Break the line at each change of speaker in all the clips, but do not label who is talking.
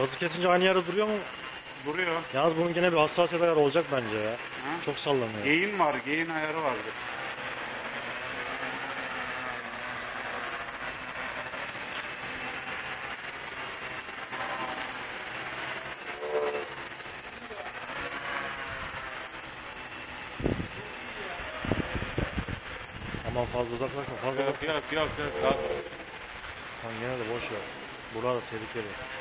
Gazı kesince aynı yerde duruyor mu?
Duruyor.
Yalnız bunun gene bir hassasiyet ayarı olacak bence ya.
Ha?
Çok sallanıyor.
Gain var. Gain ayarı var. bir de.
Aman fazla uzaklaşma. Fazla
Yok yok yok. yok.
Lan gene de boş ver. Burada tehlikeli.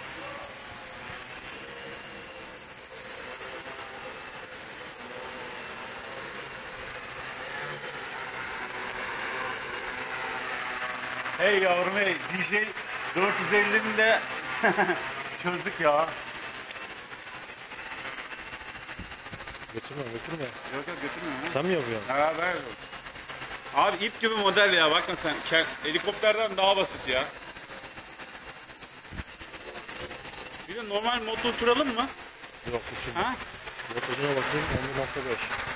Hey yavrum hey. DJ 450'nin de çözdük ya.
Götürme götürme.
Yok yok ya.
Sen mi yapıyorsun?
Beraber Abi ip gibi model ya bakma sen. Helikopterden daha basit ya. Bir de normal motor kuralım mı?
Yok uçurma.
Ha?
Yok ucuna bakayım 11.5.